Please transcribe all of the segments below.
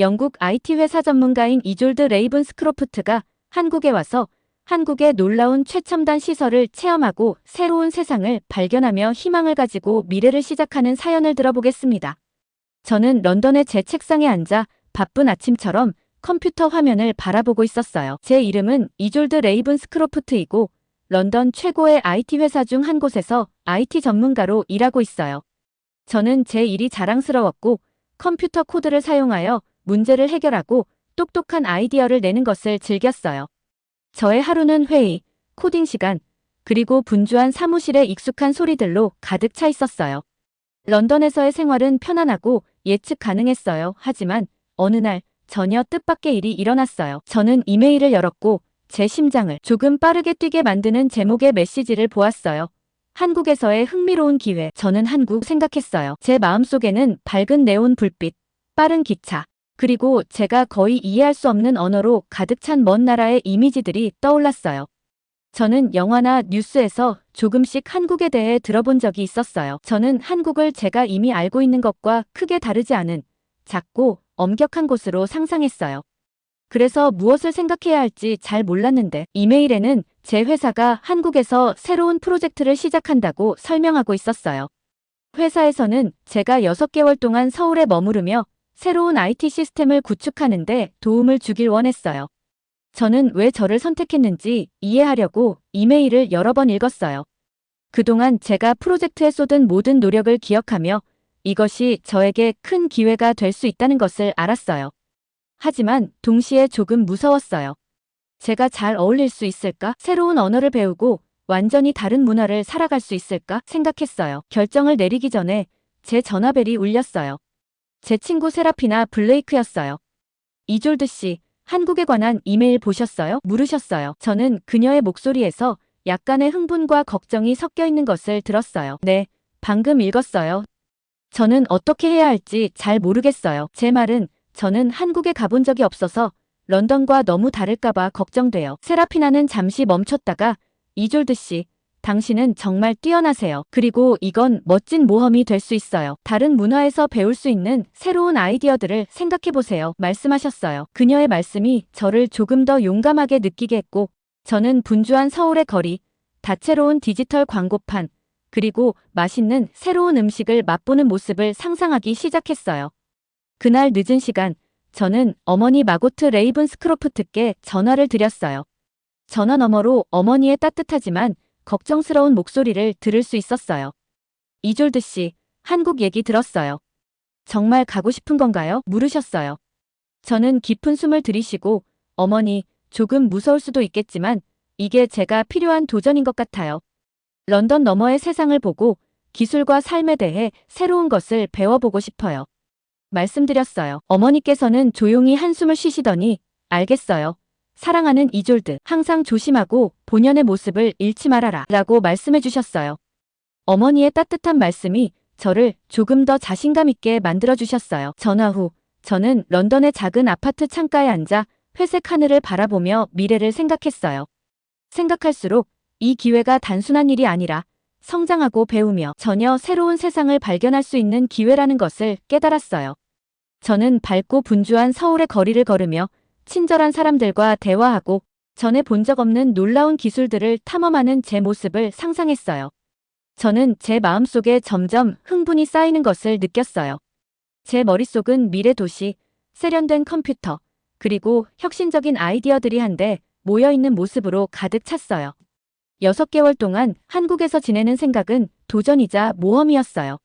영국 IT 회사 전문가인 이졸드 레이븐 스크로프트가 한국에 와서 한국의 놀라운 최첨단 시설을 체험하고 새로운 세상을 발견하며 희망을 가지고 미래를 시작하는 사연을 들어보겠습니다. 저는 런던의 제 책상에 앉아 바쁜 아침처럼 컴퓨터 화면을 바라보고 있었어요. 제 이름은 이졸드 레이븐 스크로프트이고 런던 최고의 IT 회사 중 한 곳에서 IT 전문가로 일하고 있어요. 저는 제 일이 자랑스러웠고 컴퓨터 코드를 사용하여 문제를 해결하고 똑똑한 아이디어를 내는 것을 즐겼어요. 저의 하루는 회의, 코딩 시간, 그리고 분주한 사무실의 익숙한 소리들로 가득 차 있었어요. 런던에서의 생활은 편안하고 예측 가능했어요. 하지만 어느 날 전혀 뜻밖의 일이 일어났어요. 저는 이메일을 열었고 제 심장을 조금 빠르게 뛰게 만드는 제목의 메시지를 보았어요. 한국에서의 흥미로운 기회. 저는 한국 생각했어요. 제 마음속에는 밝은 네온 불빛, 빠른 기차, 그리고 제가 거의 이해할 수 없는 언어로 가득 찬 먼 나라의 이미지들이 떠올랐어요. 저는 영화나 뉴스에서 조금씩 한국에 대해 들어본 적이 있었어요. 저는 한국을 제가 이미 알고 있는 것과 크게 다르지 않은 작고 엄격한 곳으로 상상했어요. 그래서 무엇을 생각해야 할지 잘 몰랐는데 이메일에는 제 회사가 한국에서 새로운 프로젝트를 시작한다고 설명하고 있었어요. 회사에서는 제가 6개월 동안 서울에 머무르며 새로운 IT 시스템을 구축하는 데 도움을 주길 원했어요. 저는 왜 저를 선택했는지 이해하려고 이메일을 여러 번 읽었어요. 그동안 제가 프로젝트에 쏟은 모든 노력을 기억하며 이것이 저에게 큰 기회가 될 수 있다는 것을 알았어요. 하지만 동시에 조금 무서웠어요. 제가 잘 어울릴 수 있을까? 새로운 언어를 배우고 완전히 다른 문화를 살아갈 수 있을까? 생각했어요. 결정을 내리기 전에 제 전화벨이 울렸어요. 제 친구 세라피나 블레이크였어요. 이졸드 씨, 한국에 관한 이메일 보셨어요? 물으셨어요. 저는 그녀의 목소리에서 약간의 흥분과 걱정이 섞여 있는 것을 들었어요. 네, 방금 읽었어요. 저는 어떻게 해야 할지 잘 모르겠어요. 제 말은 저는 한국에 가본 적이 없어서 런던과 너무 다를까봐 걱정돼요. 세라피나는 잠시 멈췄다가 이졸드 씨, 당신은 정말 뛰어나세요. 그리고 이건 멋진 모험이 될 수 있어요. 다른 문화에서 배울 수 있는 새로운 아이디어들을 생각해보세요. 말씀하셨어요. 그녀의 말씀이 저를 조금 더 용감하게 느끼게 했고, 저는 분주한 서울의 거리, 다채로운 디지털 광고판, 그리고 맛있는 새로운 음식을 맛보는 모습을 상상하기 시작했어요. 그날 늦은 시간, 저는 어머니 마고트 레이븐 스크로프트께 전화를 드렸어요. 전화 너머로 어머니의 따뜻하지만 걱정스러운 목소리를 들을 수 있었어요. 이졸드 씨, 한국 얘기 들었어요. 정말 가고 싶은 건가요? 물으셨어요. 저는 깊은 숨을 들이쉬고 어머니, 조금 무서울 수도 있겠지만 이게 제가 필요한 도전인 것 같아요. 런던 너머의 세상을 보고 기술과 삶에 대해 새로운 것을 배워보고 싶어요. 말씀드렸어요. 어머니께서는 조용히 한숨을 쉬시더니 알겠어요. 사랑하는 이졸드, 항상 조심하고 본연의 모습을 잃지 말아라 라고 말씀해 주셨어요. 어머니의 따뜻한 말씀이 저를 조금 더 자신감 있게 만들어 주셨어요. 전화 후 저는 런던의 작은 아파트 창가에 앉아 회색 하늘을 바라보며 미래를 생각했어요. 생각할수록 이 기회가 단순한 일이 아니라 성장하고 배우며 전혀 새로운 세상을 발견할 수 있는 기회라는 것을 깨달았어요. 저는 밝고 분주한 서울의 거리를 걸으며 친절한 사람들과 대화하고 전에 본 적 없는 놀라운 기술들을 탐험하는 제 모습을 상상했어요. 저는 제 마음속에 점점 흥분이 쌓이는 것을 느꼈어요. 제 머릿속은 미래 도시, 세련된 컴퓨터, 그리고 혁신적인 아이디어들이 한데 모여있는 모습으로 가득 찼어요. 6개월 동안 한국에서 지내는 생각은 도전이자 모험이었어요.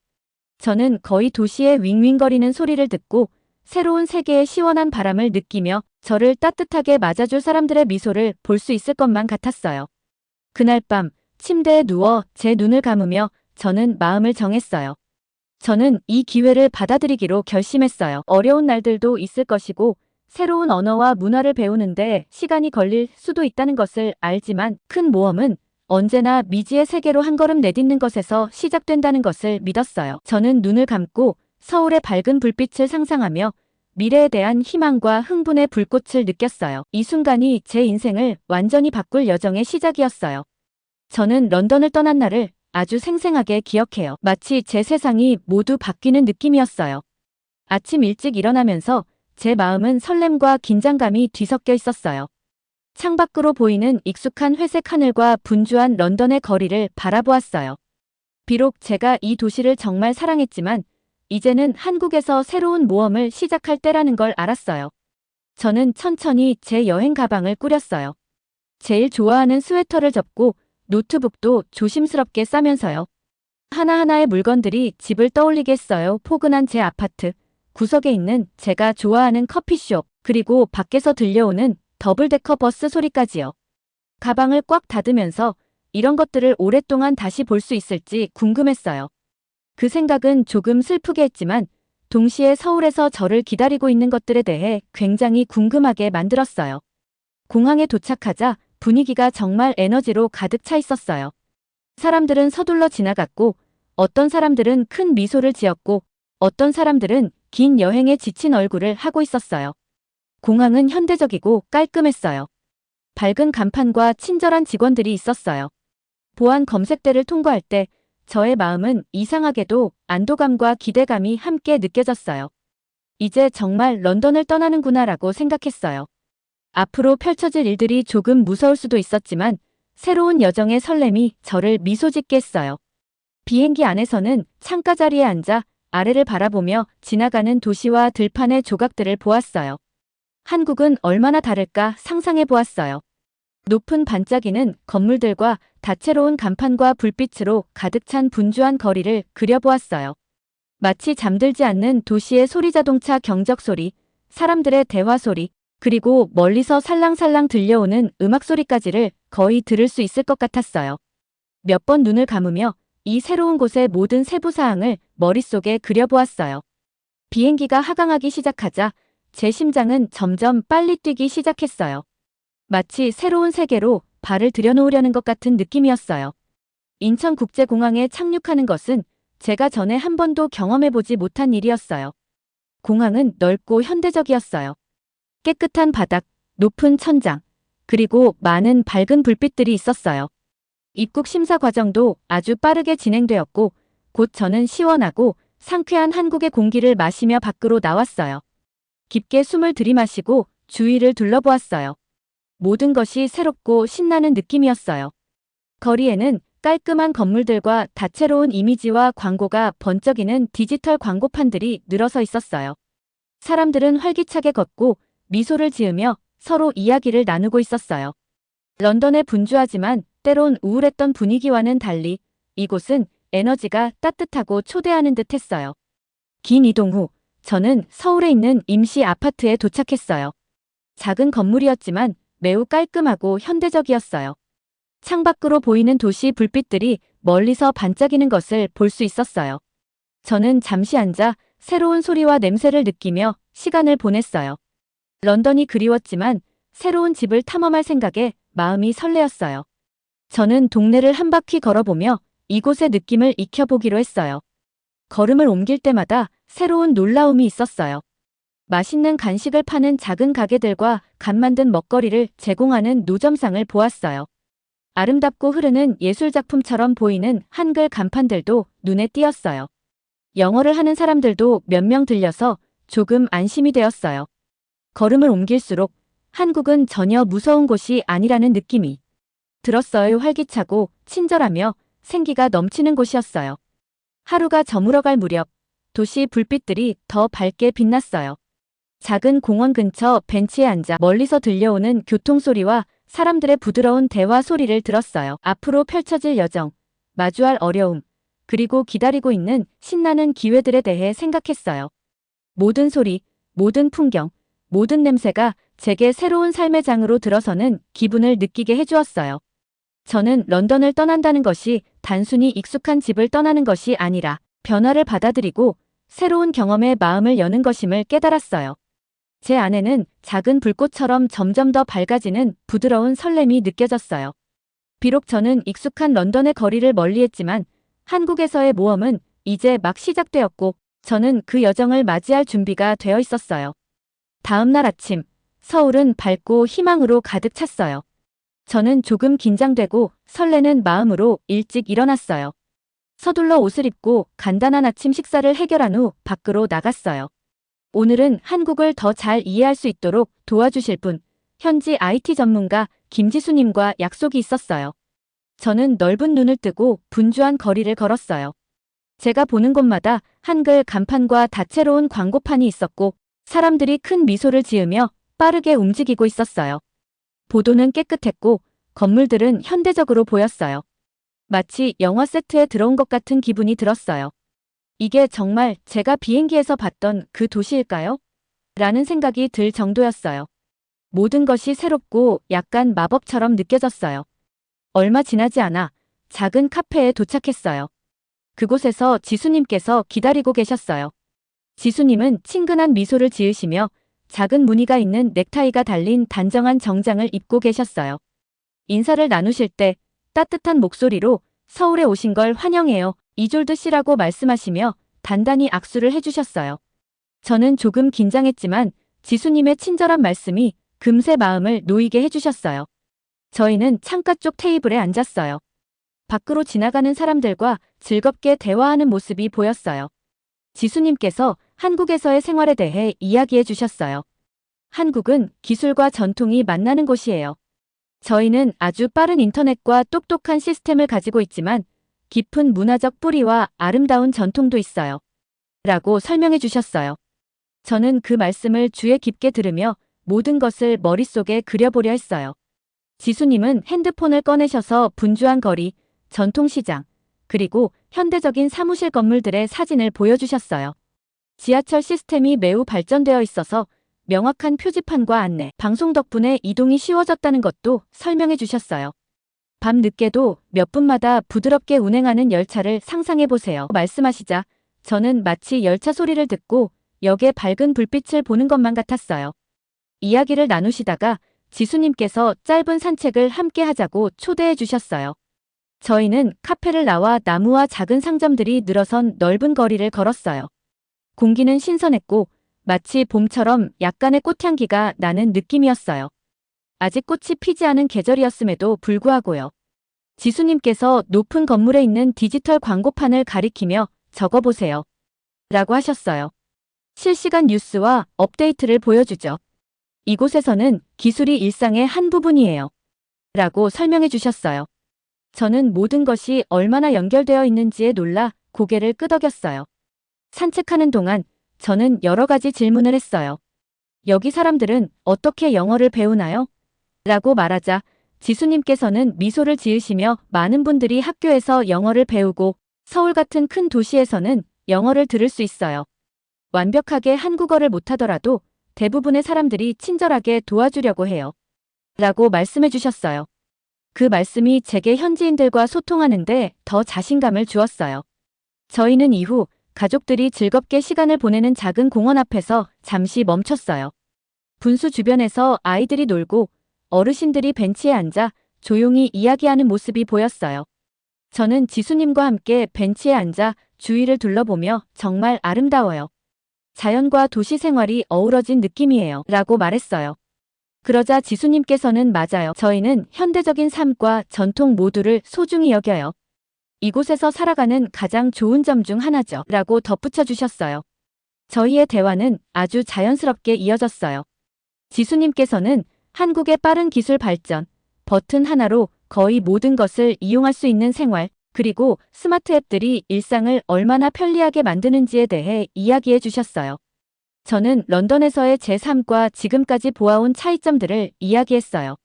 저는 거의 도시의 윙윙거리는 소리를 듣고 새로운 세계의 시원한 바람을 느끼며 저를 따뜻하게 맞아줄 사람들의 미소를 볼 수 있을 것만 같았어요. 그날 밤 침대에 누워 제 눈을 감으며 저는 마음을 정했어요. 저는 이 기회를 받아들이기로 결심했어요. 어려운 날들도 있을 것이고 새로운 언어와 문화를 배우는데 시간이 걸릴 수도 있다는 것을 알지만 큰 모험은 언제나 미지의 세계로 한 걸음 내딛는 것에서 시작된다는 것을 믿었어요. 저는 눈을 감고 서울의 밝은 불빛을 상상하며 미래에 대한 희망과 흥분의 불꽃을 느꼈어요. 이 순간이 제 인생을 완전히 바꿀 여정의 시작이었어요. 저는 런던을 떠난 날을 아주 생생하게 기억해요. 마치 제 세상이 모두 바뀌는 느낌이었어요. 아침 일찍 일어나면서 제 마음은 설렘과 긴장감이 뒤섞여 있었어요. 창밖으로 보이는 익숙한 회색 하늘과 분주한 런던의 거리를 바라보았어요. 비록 제가 이 도시를 정말 사랑했지만 이제는 한국에서 새로운 모험을 시작할 때라는 걸 알았어요. 저는 천천히 제 여행 가방을 꾸렸어요. 제일 좋아하는 스웨터를 접고 노트북도 조심스럽게 싸면서요. 하나하나의 물건들이 집을 떠올리게 했어요. 포근한 제 아파트, 구석에 있는 제가 좋아하는 커피숍, 그리고 밖에서 들려오는 더블데커 버스 소리까지요. 가방을 꽉 닫으면서 이런 것들을 오랫동안 다시 볼 수 있을지 궁금했어요. 그 생각은 조금 슬프게 했지만 동시에 서울에서 저를 기다리고 있는 것들에 대해 굉장히 궁금하게 만들었어요. 공항에 도착하자 분위기가 정말 에너지로 가득 차 있었어요. 사람들은 서둘러 지나갔고 어떤 사람들은 큰 미소를 지었고 어떤 사람들은 긴 여행에 지친 얼굴을 하고 있었어요. 공항은 현대적이고 깔끔했어요. 밝은 간판과 친절한 직원들이 있었어요. 보안 검색대를 통과할 때 저의 마음은 이상하게도 안도감과 기대감이 함께 느껴졌어요. 이제 정말 런던을 떠나는구나라고 생각했어요. 앞으로 펼쳐질 일들이 조금 무서울 수도 있었지만 새로운 여정의 설렘이 저를 미소 짓게 했어요. 비행기 안에서는 창가 자리에 앉아 아래를 바라보며 지나가는 도시와 들판의 조각들을 보았어요. 한국은 얼마나 다를까 상상해 보았어요. 높은 반짝이는 건물들과 다채로운 간판과 불빛으로 가득 찬 분주한 거리를 그려보았어요. 마치 잠들지 않는 도시의 소리 자동차 경적 소리, 사람들의 대화 소리, 그리고 멀리서 살랑살랑 들려오는 음악 소리까지를 거의 들을 수 있을 것 같았어요. 몇 번 눈을 감으며 이 새로운 곳의 모든 세부 사항을 머릿속에 그려보았어요. 비행기가 하강하기 시작하자 제 심장은 점점 빨리 뛰기 시작했어요. 마치 새로운 세계로 발을 들여놓으려는 것 같은 느낌이었어요. 인천국제공항에 착륙하는 것은 제가 전에 한 번도 경험해보지 못한 일이었어요. 공항은 넓고 현대적이었어요. 깨끗한 바닥, 높은 천장, 그리고 많은 밝은 불빛들이 있었어요. 입국 심사 과정도 아주 빠르게 진행되었고, 곧 저는 시원하고 상쾌한 한국의 공기를 마시며 밖으로 나왔어요. 깊게 숨을 들이마시고 주위를 둘러보았어요. 모든 것이 새롭고 신나는 느낌이었어요. 거리에는 깔끔한 건물들과 다채로운 이미지와 광고가 번쩍이는 디지털 광고판들이 늘어서 있었어요. 사람들은 활기차게 걷고 미소를 지으며 서로 이야기를 나누고 있었어요. 런던의 분주하지만 때론 우울했던 분위기와는 달리 이곳은 에너지가 따뜻하고 초대하는 듯 했어요. 긴 이동 후 저는 서울에 있는 임시 아파트에 도착했어요. 작은 건물이었지만 매우 깔끔하고 현대적이었어요. 창밖으로 보이는 도시 불빛들이 멀리서 반짝이는 것을 볼 수 있었어요. 저는 잠시 앉아 새로운 소리와 냄새를 느끼며 시간을 보냈어요. 런던이 그리웠지만 새로운 집을 탐험할 생각에 마음이 설레었어요. 저는 동네를 한 바퀴 걸어보며 이곳의 느낌을 익혀보기로 했어요. 걸음을 옮길 때마다 새로운 놀라움이 있었어요. 맛있는 간식을 파는 작은 가게들과 간 만든 먹거리를 제공하는 노점상을 보았어요. 아름답고 흐르는 예술작품처럼 보이는 한글 간판들도 눈에 띄었어요. 영어를 하는 사람들도 몇 명 들려서 조금 안심이 되었어요. 걸음을 옮길수록 한국은 전혀 무서운 곳이 아니라는 느낌이 들었어요. 활기차고 친절하며 생기가 넘치는 곳이었어요. 하루가 저물어갈 무렵 도시 불빛들이 더 밝게 빛났어요. 작은 공원 근처 벤치에 앉아 멀리서 들려오는 교통소리와 사람들의 부드러운 대화 소리를 들었어요. 앞으로 펼쳐질 여정, 마주할 어려움, 그리고 기다리고 있는 신나는 기회들에 대해 생각했어요. 모든 소리, 모든 풍경, 모든 냄새가 제게 새로운 삶의 장으로 들어서는 기분을 느끼게 해주었어요. 저는 런던을 떠난다는 것이 단순히 익숙한 집을 떠나는 것이 아니라 변화를 받아들이고 새로운 경험에 마음을 여는 것임을 깨달았어요. 제 안에는 작은 불꽃처럼 점점 더 밝아지는 부드러운 설렘이 느껴졌어요. 비록 저는 익숙한 런던의 거리를 멀리했지만 한국에서의 모험은 이제 막 시작되었고 저는 그 여정을 맞이할 준비가 되어 있었어요. 다음 날 아침, 서울은 밝고 희망으로 가득 찼어요. 저는 조금 긴장되고 설레는 마음으로 일찍 일어났어요. 서둘러 옷을 입고 간단한 아침 식사를 해결한 후 밖으로 나갔어요. 오늘은 한국을 더 잘 이해할 수 있도록 도와주실 분, 현지 IT 전문가 김지수님과 약속이 있었어요. 저는 넓은 눈을 뜨고 분주한 거리를 걸었어요. 제가 보는 곳마다 한글 간판과 다채로운 광고판이 있었고 사람들이 큰 미소를 지으며 빠르게 움직이고 있었어요. 보도는 깨끗했고 건물들은 현대적으로 보였어요. 마치 영화 세트에 들어온 것 같은 기분이 들었어요. 이게 정말 제가 비행기에서 봤던 그 도시일까요? 라는 생각이 들 정도였어요. 모든 것이 새롭고 약간 마법처럼 느껴졌어요. 얼마 지나지 않아 작은 카페에 도착했어요. 그곳에서 지수님께서 기다리고 계셨어요. 지수님은 친근한 미소를 지으시며 작은 무늬가 있는 넥타이가 달린 단정한 정장을 입고 계셨어요. 인사를 나누실 때 따뜻한 목소리로 서울에 오신 걸 환영해요. 이졸드 씨라고 말씀하시며 단단히 악수를 해주셨어요. 저는 조금 긴장했지만 지수님의 친절한 말씀이 금세 마음을 놓이게 해주셨어요. 저희는 창가 쪽 테이블에 앉았어요. 밖으로 지나가는 사람들과 즐겁게 대화하는 모습이 보였어요. 지수님께서 한국에서의 생활에 대해 이야기해 주셨어요. 한국은 기술과 전통이 만나는 곳이에요. 저희는 아주 빠른 인터넷과 똑똑한 시스템을 가지고 있지만 깊은 문화적 뿌리와 아름다운 전통도 있어요. 라고 설명해 주셨어요. 저는 그 말씀을 주에 깊게 들으며 모든 것을 머릿속에 그려보려 했어요. 지수님은 핸드폰을 꺼내셔서 분주한 거리, 전통시장, 그리고 현대적인 사무실 건물들의 사진을 보여주셨어요. 지하철 시스템이 매우 발전되어 있어서 명확한 표지판과 안내, 방송 덕분에 이동이 쉬워졌다는 것도 설명해 주셨어요. 밤 늦게도 몇 분마다 부드럽게 운행하는 열차를 상상해 보세요. 말씀하시자 저는 마치 열차 소리를 듣고 역의 밝은 불빛을 보는 것만 같았어요. 이야기를 나누시다가 지수님께서 짧은 산책을 함께 하자고 초대해 주셨어요. 저희는 카페를 나와 나무와 작은 상점들이 늘어선 넓은 거리를 걸었어요. 공기는 신선했고 마치 봄처럼 약간의 꽃향기가 나는 느낌이었어요. 아직 꽃이 피지 않은 계절이었음에도 불구하고요. 지수님께서 높은 건물에 있는 디지털 광고판을 가리키며 적어보세요. 라고 하셨어요. 실시간 뉴스와 업데이트를 보여주죠. 이곳에서는 기술이 일상의 한 부분이에요. 라고 설명해 주셨어요. 저는 모든 것이 얼마나 연결되어 있는지에 놀라 고개를 끄덕였어요. 산책하는 동안 저는 여러 가지 질문을 했어요. 여기 사람들은 어떻게 영어를 배우나요? 라고 말하자 지수님께서는 미소를 지으시며 많은 분들이 학교에서 영어를 배우고 서울 같은 큰 도시에서는 영어를 들을 수 있어요. 완벽하게 한국어를 못하더라도 대부분의 사람들이 친절하게 도와주려고 해요. 라고 말씀해 주셨어요. 그 말씀이 제게 현지인들과 소통하는데 더 자신감을 주었어요. 저희는 이후 가족들이 즐겁게 시간을 보내는 작은 공원 앞에서 잠시 멈췄어요. 분수 주변에서 아이들이 놀고 어르신들이 벤치에 앉아 조용히 이야기하는 모습이 보였어요. 저는 지수님과 함께 벤치에 앉아 주위를 둘러보며 정말 아름다워요. 자연과 도시 생활이 어우러진 느낌이에요. 라고 말했어요. 그러자 지수님께서는 맞아요. 저희는 현대적인 삶과 전통 모두를 소중히 여겨요. 이곳에서 살아가는 가장 좋은 점 중 하나죠. 라고 덧붙여 주셨어요. 저희의 대화는 아주 자연스럽게 이어졌어요. 지수님께서는 한국의 빠른 기술 발전, 버튼 하나로 거의 모든 것을 이용할 수 있는 생활, 그리고 스마트 앱들이 일상을 얼마나 편리하게 만드는지에 대해 이야기해 주셨어요. 저는 런던에서의 제 삶과 지금까지 보아온 차이점들을 이야기했어요.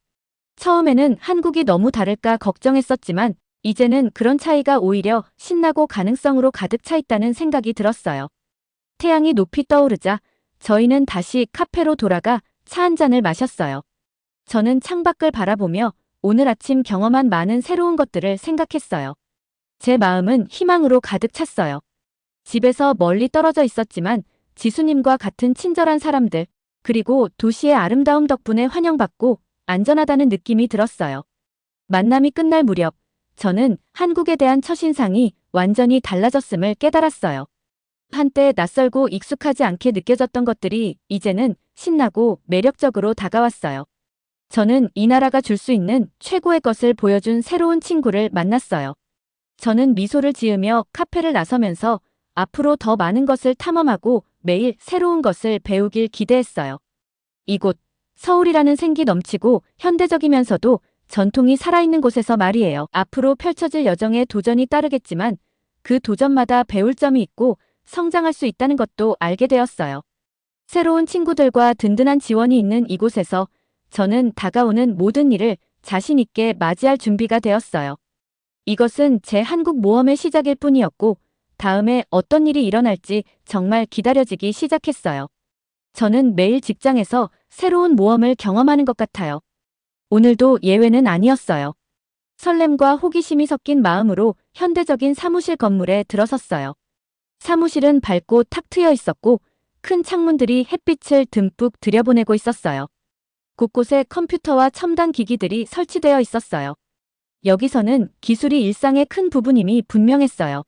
처음에는 한국이 너무 다를까 걱정했었지만 이제는 그런 차이가 오히려 신나고 가능성으로 가득 차 있다는 생각이 들었어요. 태양이 높이 떠오르자 저희는 다시 카페로 돌아가 차 한 잔을 마셨어요. 저는 창밖을 바라보며 오늘 아침 경험한 많은 새로운 것들을 생각했어요. 제 마음은 희망으로 가득 찼어요. 집에서 멀리 떨어져 있었지만 지수님과 같은 친절한 사람들, 그리고 도시의 아름다움 덕분에 환영받고 안전하다는 느낌이 들었어요. 만남이 끝날 무렵, 저는 한국에 대한 첫인상이 완전히 달라졌음을 깨달았어요. 한때 낯설고 익숙하지 않게 느껴졌던 것들이 이제는 신나고 매력적으로 다가왔어요. 저는 이 나라가 줄 수 있는 최고의 것을 보여준 새로운 친구를 만났어요. 저는 미소를 지으며 카페를 나서면서 앞으로 더 많은 것을 탐험하고 매일 새로운 것을 배우길 기대했어요. 이곳, 서울이라는 생기 넘치고 현대적이면서도 전통이 살아있는 곳에서 말이에요. 앞으로 펼쳐질 여정에 도전이 따르겠지만 그 도전마다 배울 점이 있고 성장할 수 있다는 것도 알게 되었어요. 새로운 친구들과 든든한 지원이 있는 이곳에서 저는 다가오는 모든 일을 자신 있게 맞이할 준비가 되었어요. 이것은 제 한국 모험의 시작일 뿐이었고 다음에 어떤 일이 일어날지 정말 기다려지기 시작했어요. 저는 매일 직장에서 새로운 모험을 경험하는 것 같아요. 오늘도 예외는 아니었어요. 설렘과 호기심이 섞인 마음으로 현대적인 사무실 건물에 들어섰어요. 사무실은 밝고 탁 트여 있었고 큰 창문들이 햇빛을 듬뿍 들여보내고 있었어요. 곳곳에 컴퓨터와 첨단 기기들이 설치되어 있었어요. 여기서는 기술이 일상의 큰 부분임이 분명했어요.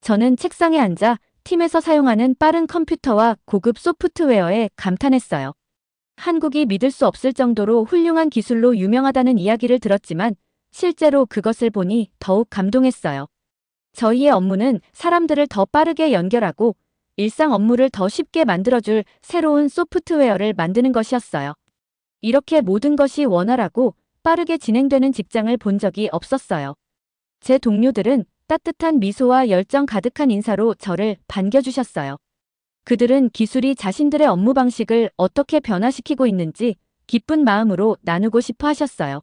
저는 책상에 앉아 팀에서 사용하는 빠른 컴퓨터와 고급 소프트웨어에 감탄했어요. 한국이 믿을 수 없을 정도로 훌륭한 기술로 유명하다는 이야기를 들었지만 실제로 그것을 보니 더욱 감동했어요. 저희의 업무는 사람들을 더 빠르게 연결하고 일상 업무를 더 쉽게 만들어줄 새로운 소프트웨어를 만드는 것이었어요. 이렇게 모든 것이 원활하고 빠르게 진행되는 직장을 본 적이 없었어요. 제 동료들은 따뜻한 미소와 열정 가득한 인사로 저를 반겨주셨어요. 그들은 기술이 자신들의 업무 방식을 어떻게 변화시키고 있는지 기쁜 마음으로 나누고 싶어 하셨어요.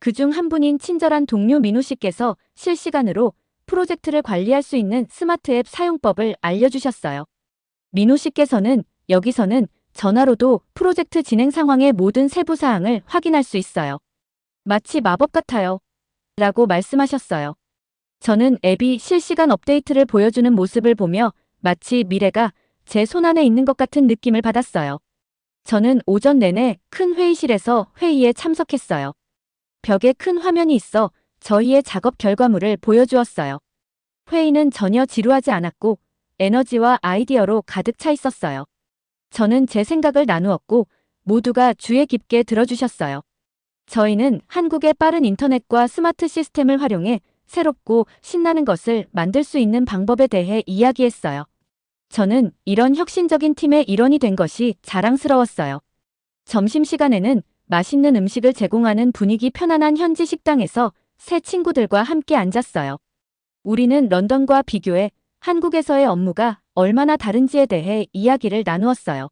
그 중 한 분인 친절한 동료 민우 씨께서 실시간으로 프로젝트를 관리할 수 있는 스마트 앱 사용법을 알려주셨어요. 민우 씨께서는 여기서는 전화로도 프로젝트 진행 상황의 모든 세부 사항을 확인할 수 있어요. 마치 마법 같아요. 라고 말씀하셨어요. 저는 앱이 실시간 업데이트를 보여주는 모습을 보며 마치 미래가 제 손안에 있는 것 같은 느낌을 받았어요. 저는 오전 내내 큰 회의실에서 회의에 참석했어요. 벽에 큰 화면이 있어 저희의 작업 결과물을 보여주었어요. 회의는 전혀 지루하지 않았고 에너지와 아이디어로 가득 차 있었어요. 저는 제 생각을 나누었고 모두가 주의 깊게 들어주셨어요. 저희는 한국의 빠른 인터넷과 스마트 시스템을 활용해 새롭고 신나는 것을 만들 수 있는 방법에 대해 이야기했어요. 저는 이런 혁신적인 팀의 일원이 된 것이 자랑스러웠어요. 점심시간에는 맛있는 음식을 제공하는 분위기 편안한 현지 식당에서 새 친구들과 함께 앉았어요. 우리는 런던과 비교해 한국에서의 업무가 얼마나 다른지에 대해 이야기를 나누었어요.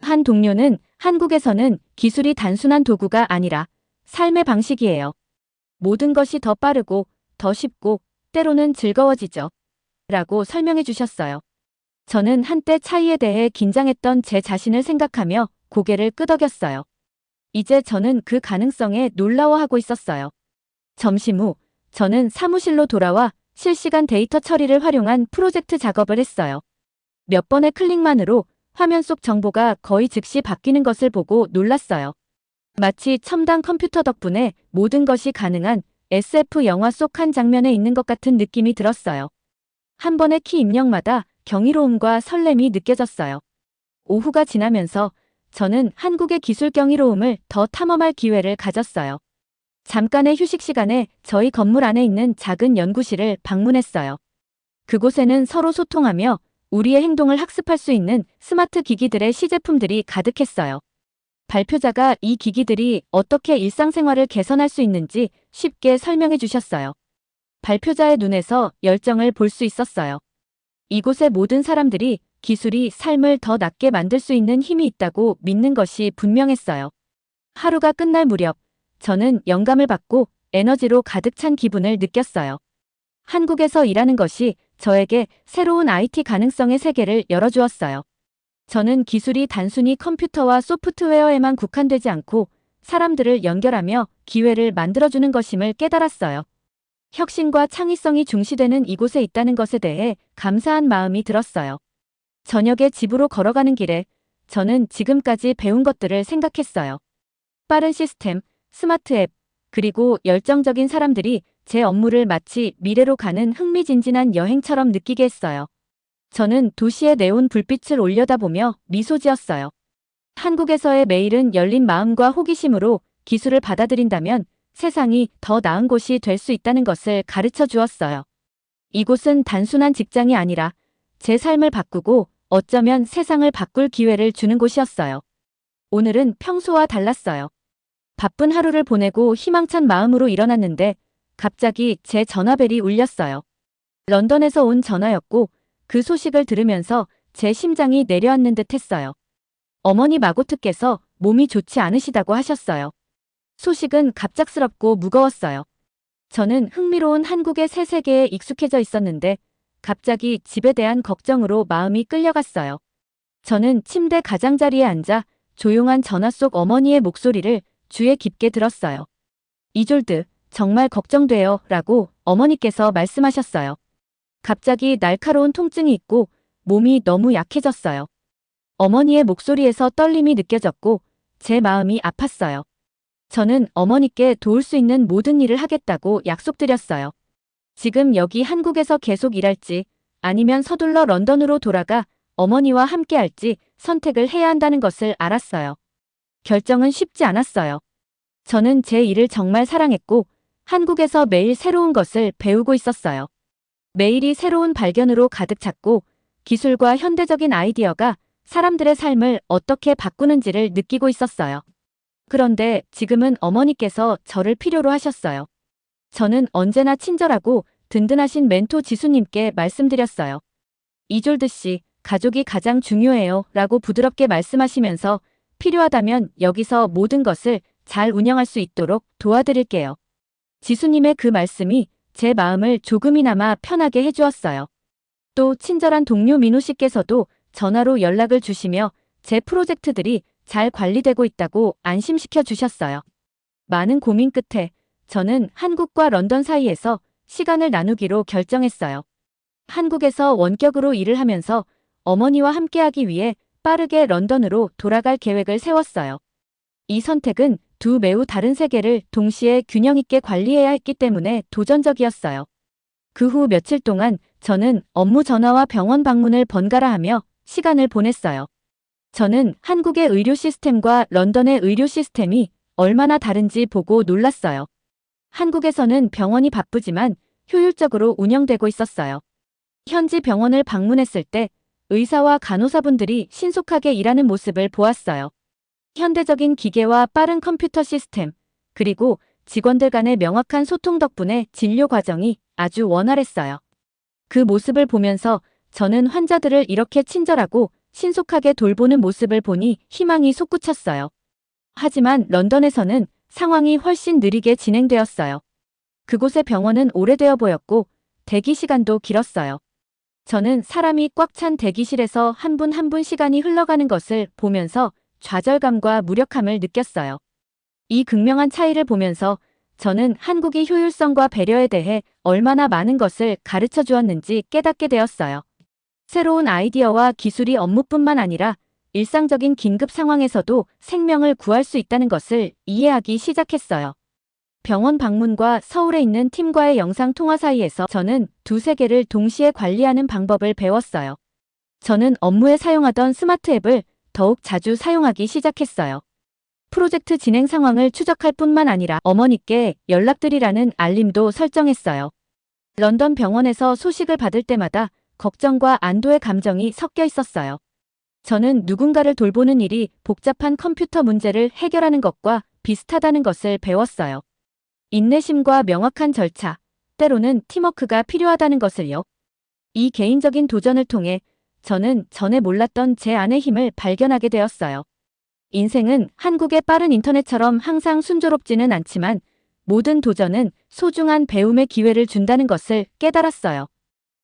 한 동료는 한국에서는 기술이 단순한 도구가 아니라 삶의 방식이에요. 모든 것이 더 빠르고 더 쉽고 때로는 즐거워지죠. 라고 설명해 주셨어요. 저는 한때 차이에 대해 긴장했던 제 자신을 생각하며 고개를 끄덕였어요. 이제 저는 그 가능성에 놀라워하고 있었어요. 점심 후 저는 사무실로 돌아와 실시간 데이터 처리를 활용한 프로젝트 작업을 했어요. 몇 번의 클릭만으로 화면 속 정보가 거의 즉시 바뀌는 것을 보고 놀랐어요. 마치 첨단 컴퓨터 덕분에 모든 것이 가능한 SF 영화 속 한 장면에 있는 것 같은 느낌이 들었어요. 한 번의 키 입력마다 경이로움과 설렘이 느껴졌어요. 오후가 지나면서 저는 한국의 기술 경이로움을 더 탐험할 기회를 가졌어요. 잠깐의 휴식 시간에 저희 건물 안에 있는 작은 연구실을 방문했어요. 그곳에는 서로 소통하며 우리의 행동을 학습할 수 있는 스마트 기기들의 시제품들이 가득했어요. 발표자가 이 기기들이 어떻게 일상생활을 개선할 수 있는지 쉽게 설명해 주셨어요. 발표자의 눈에서 열정을 볼 수 있었어요. 이곳의 모든 사람들이 기술이 삶을 더 낫게 만들 수 있는 힘이 있다고 믿는 것이 분명했어요. 하루가 끝날 무렵 저는 영감을 받고 에너지로 가득 찬 기분을 느꼈어요. 한국에서 일하는 것이 저에게 새로운 IT 가능성의 세계를 열어주었어요. 저는 기술이 단순히 컴퓨터와 소프트웨어에만 국한되지 않고 사람들을 연결하며 기회를 만들어주는 것임을 깨달았어요. 혁신과 창의성이 중시되는 이곳에 있다는 것에 대해 감사한 마음이 들었어요. 저녁에 집으로 걸어가는 길에 저는 지금까지 배운 것들을 생각했어요. 빠른 시스템, 스마트 앱, 그리고 열정적인 사람들이 제 업무를 마치 미래로 가는 흥미진진한 여행처럼 느끼게 했어요. 저는 도시의 네온 불빛을 올려다보며 미소 지었어요. 한국에서의 매일은 열린 마음과 호기심으로 기술을 받아들인다면 세상이 더 나은 곳이 될 수 있다는 것을 가르쳐 주었어요. 이곳은 단순한 직장이 아니라 제 삶을 바꾸고 어쩌면 세상을 바꿀 기회를 주는 곳이었어요. 오늘은 평소와 달랐어요. 바쁜 하루를 보내고 희망찬 마음으로 일어났는데 갑자기 제 전화벨이 울렸어요. 런던에서 온 전화였고 그 소식을 들으면서 제 심장이 내려앉는 듯 했어요. 어머니 마고트께서 몸이 좋지 않으시다고 하셨어요. 소식은 갑작스럽고 무거웠어요. 저는 흥미로운 한국의 새 세계에 익숙해져 있었는데 갑자기 집에 대한 걱정으로 마음이 끌려갔어요. 저는 침대 가장자리에 앉아 조용한 전화 속 어머니의 목소리를 주에 깊게 들었어요. 이졸드, 정말 걱정돼요. 라고 어머니께서 말씀하셨어요. 갑자기 날카로운 통증이 있고 몸이 너무 약해졌어요. 어머니의 목소리에서 떨림이 느껴졌고 제 마음이 아팠어요. 저는 어머니께 도울 수 있는 모든 일을 하겠다고 약속드렸어요. 지금 여기 한국에서 계속 일할지 아니면 서둘러 런던으로 돌아가 어머니와 함께 할지 선택을 해야 한다는 것을 알았어요. 결정은 쉽지 않았어요. 저는 제 일을 정말 사랑했고 한국에서 매일 새로운 것을 배우고 있었어요. 매일이 새로운 발견으로 가득 찼고 기술과 현대적인 아이디어가 사람들의 삶을 어떻게 바꾸는지를 느끼고 있었어요. 그런데 지금은 어머니께서 저를 필요로 하셨어요. 저는 언제나 친절하고 든든하신 멘토 지수님께 말씀드렸어요. 이졸드 씨, 가족이 가장 중요해요. 라고 부드럽게 말씀하시면서 필요하다면 여기서 모든 것을 잘 운영할 수 있도록 도와드릴게요. 지수님의 그 말씀이 제 마음을 조금이나마 편하게 해주었어요. 또 친절한 동료 민호 씨께서도 전화로 연락을 주시며 제 프로젝트들이 잘 관리되고 있다고 안심시켜 주셨어요. 많은 고민 끝에 저는 한국과 런던 사이에서 시간을 나누기로 결정했어요. 한국에서 원격으로 일을 하면서 어머니와 함께하기 위해 빠르게 런던으로 돌아갈 계획을 세웠어요. 이 선택은 두 매우 다른 세계를 동시에 균형 있게 관리해야 했기 때문에 도전적이었어요. 그 후 며칠 동안 저는 업무 전화와 병원 방문을 번갈아 하며 시간을 보냈어요. 저는 한국의 의료 시스템과 런던의 의료 시스템이 얼마나 다른지 보고 놀랐어요. 한국에서는 병원이 바쁘지만 효율적으로 운영되고 있었어요. 현지 병원을 방문했을 때 의사와 간호사분들이 신속하게 일하는 모습을 보았어요. 현대적인 기계와 빠른 컴퓨터 시스템, 그리고 직원들 간의 명확한 소통 덕분에 진료 과정이 아주 원활했어요. 그 모습을 보면서 저는 환자들을 이렇게 친절하고 신속하게 돌보는 모습을 보니 희망이 솟구쳤어요. 하지만 런던에서는 상황이 훨씬 느리게 진행되었어요. 그곳의 병원은 오래되어 보였고 대기 시간도 길었어요. 저는 사람이 꽉 찬 대기실에서 한분 한 분 시간이 흘러가는 것을 보면서 좌절감과 무력함을 느꼈어요. 이 극명한 차이를 보면서 저는 한국의 효율성과 배려에 대해 얼마나 많은 것을 가르쳐 주었는지 깨닫게 되었어요. 새로운 아이디어와 기술이 업무뿐만 아니라 일상적인 긴급 상황에서도 생명을 구할 수 있다는 것을 이해하기 시작했어요. 병원 방문과 서울에 있는 팀과의 영상 통화 사이에서 저는 두 세계를 동시에 관리하는 방법을 배웠어요. 저는 업무에 사용하던 스마트 앱을 더욱 자주 사용하기 시작했어요. 프로젝트 진행 상황을 추적할 뿐만 아니라 어머니께 연락드리라는 알림도 설정했어요. 런던 병원에서 소식을 받을 때마다 걱정과 안도의 감정이 섞여 있었어요. 저는 누군가를 돌보는 일이 복잡한 컴퓨터 문제를 해결하는 것과 비슷하다는 것을 배웠어요. 인내심과 명확한 절차, 때로는 팀워크가 필요하다는 것을요. 이 개인적인 도전을 통해 저는 전에 몰랐던 제 안의 힘을 발견하게 되었어요. 인생은 한국의 빠른 인터넷처럼 항상 순조롭지는 않지만 모든 도전은 소중한 배움의 기회를 준다는 것을 깨달았어요.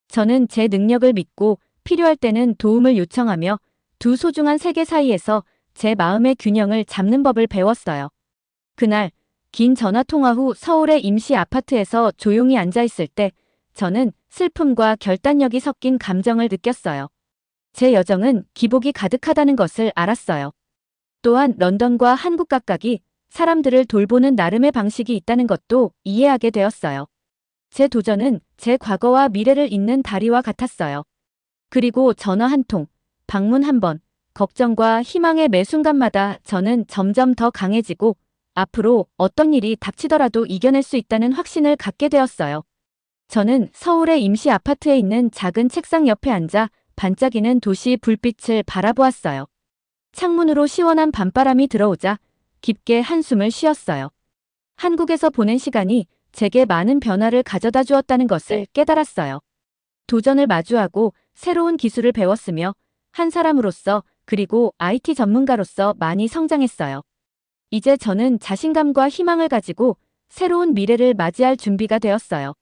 저는 제 능력을 믿고 필요할 때는 도움을 요청하며 두 소중한 세계 사이에서 제 마음의 균형을 잡는 법을 배웠어요. 그날 긴 전화 통화 후 서울의 임시 아파트에서 조용히 앉아 있을 때 저는 슬픔과 결단력이 섞인 감정을 느꼈어요. 제 여정은 기복이 가득하다는 것을 알았어요. 또한 런던과 한국 각각이 사람들을 돌보는 나름의 방식이 있다는 것도 이해하게 되었어요. 제 도전은 제 과거와 미래를 잇는 다리와 같았어요. 그리고 전화 한 통, 방문 한 번, 걱정과 희망의 매 순간마다 저는 점점 더 강해지고 앞으로 어떤 일이 닥치더라도 이겨낼 수 있다는 확신을 갖게 되었어요. 저는 서울의 임시 아파트에 있는 작은 책상 옆에 앉아 반짝이는 도시 불빛을 바라보았어요. 창문으로 시원한 밤바람이 들어오자 깊게 한숨을 쉬었어요. 한국에서 보낸 시간이 제게 많은 변화를 가져다 주었다는 것을 깨달았어요. 도전을 마주하고 새로운 기술을 배웠으며 한 사람으로서 그리고 IT 전문가로서 많이 성장했어요. 이제 저는 자신감과 희망을 가지고 새로운 미래를 맞이할 준비가 되었어요.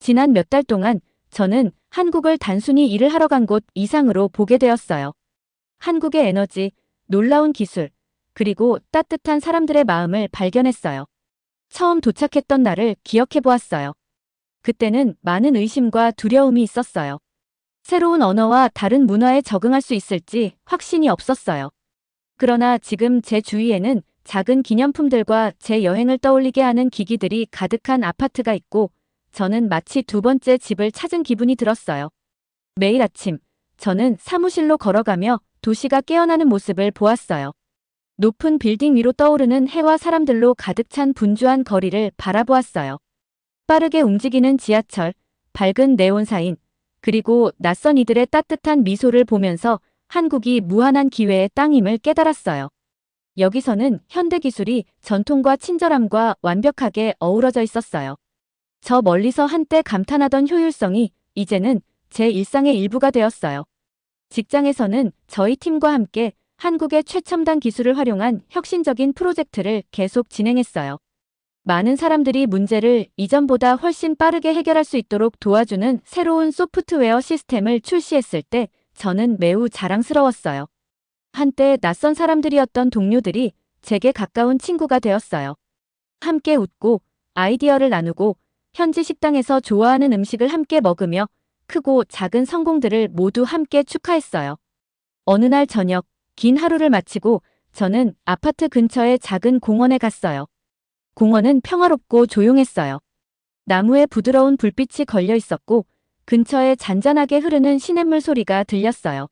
지난 몇 달 동안 저는 한국을 단순히 일을 하러 간 곳 이상으로 보게 되었어요. 한국의 에너지, 놀라운 기술, 그리고 따뜻한 사람들의 마음을 발견했어요. 처음 도착했던 날을 기억해 보았어요. 그때는 많은 의심과 두려움이 있었어요. 새로운 언어와 다른 문화에 적응할 수 있을지 확신이 없었어요. 그러나 지금 제 주위에는 작은 기념품들과 제 여행을 떠올리게 하는 기기들이 가득한 아파트가 있고 저는 마치 두 번째 집을 찾은 기분이 들었어요. 매일 아침 저는 사무실로 걸어가며 도시가 깨어나는 모습을 보았어요. 높은 빌딩 위로 떠오르는 해와 사람들로 가득 찬 분주한 거리를 바라보았어요. 빠르게 움직이는 지하철, 밝은 네온사인, 그리고 낯선 이들의 따뜻한 미소를 보면서 한국이 무한한 기회의 땅임을 깨달았어요. 여기서는 현대 기술이 전통과 친절함과 완벽하게 어우러져 있었어요. 저 멀리서 한때 감탄하던 효율성이 이제는 제 일상의 일부가 되었어요. 직장에서는 저희 팀과 함께 한국의 최첨단 기술을 활용한 혁신적인 프로젝트를 계속 진행했어요. 많은 사람들이 문제를 이전보다 훨씬 빠르게 해결할 수 있도록 도와주는 새로운 소프트웨어 시스템을 출시했을 때 저는 매우 자랑스러웠어요. 한때 낯선 사람들이었던 동료들이 제게 가까운 친구가 되었어요. 함께 웃고 아이디어를 나누고 현지 식당에서 좋아하는 음식을 함께 먹으며 크고 작은 성공들을 모두 함께 축하했어요. 어느 날 저녁, 긴 하루를 마치고 저는 아파트 근처의 작은 공원에 갔어요. 공원은 평화롭고 조용했어요. 나무에 부드러운 불빛이 걸려 있었고 근처에 잔잔하게 흐르는 시냇물 소리가 들렸어요.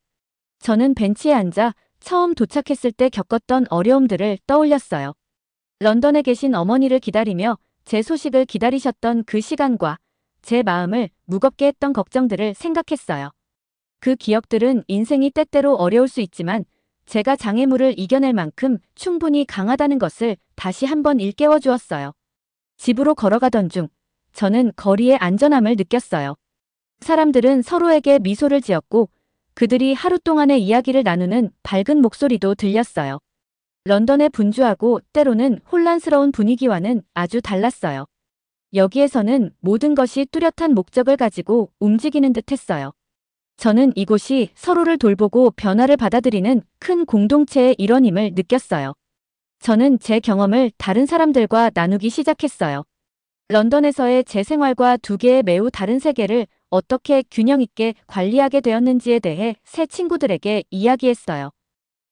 저는 벤치에 앉아 처음 도착했을 때 겪었던 어려움들을 떠올렸어요. 런던에 계신 어머니를 기다리며 제 소식을 기다리셨던 그 시간과 제 마음을 무겁게 했던 걱정들을 생각했어요. 그 기억들은 인생이 때때로 어려울 수 있지만 제가 장애물을 이겨낼 만큼 충분히 강하다는 것을 다시 한번 일깨워 주었어요. 집으로 걸어가던 중 저는 거리의 안전함을 느꼈어요. 사람들은 서로에게 미소를 지었고 그들이 하루 동안의 이야기를 나누는 밝은 목소리도 들렸어요. 런던의 분주하고 때로는 혼란스러운 분위기와는 아주 달랐어요. 여기에서는 모든 것이 뚜렷한 목적을 가지고 움직이는 듯 했어요. 저는 이곳이 서로를 돌보고 변화를 받아들이는 큰 공동체의 일원임을 느꼈어요. 저는 제 경험을 다른 사람들과 나누기 시작했어요. 런던에서의 제 생활과 두 개의 매우 다른 세계를 어떻게 균형 있게 관리하게 되었는지에 대해 새 친구들에게 이야기했어요.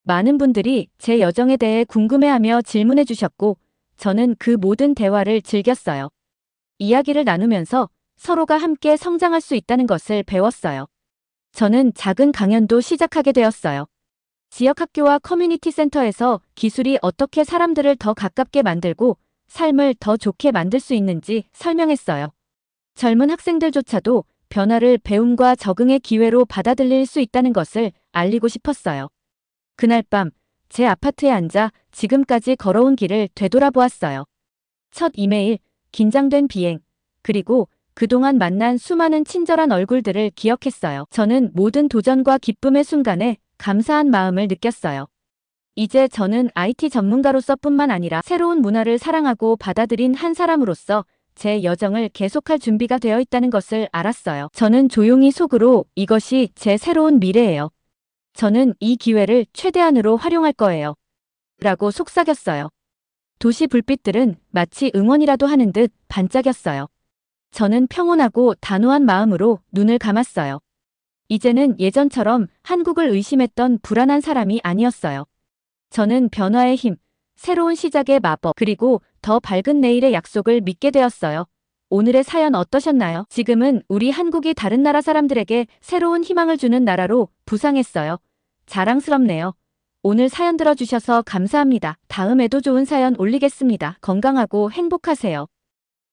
많은 분들이 제 여정에 대해 궁금해하며 질문해 주셨고, 저는 그 모든 대화를 즐겼어요. 이야기를 나누면서 서로가 함께 성장할 수 있다는 것을 배웠어요. 저는 작은 강연도 시작하게 되었어요. 지역 학교와 커뮤니티 센터에서 기술이 어떻게 사람들을 더 가깝게 만들고 삶을 더 좋게 만들 수 있는지 설명했어요. 젊은 학생들조차도 변화를 배움과 적응의 기회로 받아들일 수 있다는 것을 알리고 싶었어요. 그날 밤, 제 아파트에 앉아 지금까지 걸어온 길을 되돌아보았어요. 첫 이메일, 긴장된 비행, 그리고 그동안 만난 수많은 친절한 얼굴들을 기억했어요. 저는 모든 도전과 기쁨의 순간에 감사한 마음을 느꼈어요. 이제 저는 IT 전문가로서 뿐만 아니라 새로운 문화를 사랑하고 받아들인 한 사람으로서 제 여정을 계속할 준비가 되어 있다는 것을 알았어요. 저는 조용히 속으로 이것이 제 새로운 미래예요. 저는 이 기회를 최대한으로 활용할 거예요. 라고 속삭였어요. 도시 불빛들은 마치 응원이라도 하는 듯 반짝였어요. 저는 평온하고 단호한 마음으로 눈을 감았어요. 이제는 예전처럼 한국을 의심했던 불안한 사람이 아니었어요. 저는 변화의 힘, 새로운 시작의 마법, 그리고 더 밝은 내일의 약속을 믿게 되었어요. 오늘의 사연 어떠셨나요? 지금은 우리 한국이 다른 나라 사람들에게 새로운 희망을 주는 나라로 부상했어요. 자랑스럽네요. 오늘 사연 들어주셔서 감사합니다. 다음에도 좋은 사연 올리겠습니다. 건강하고 행복하세요.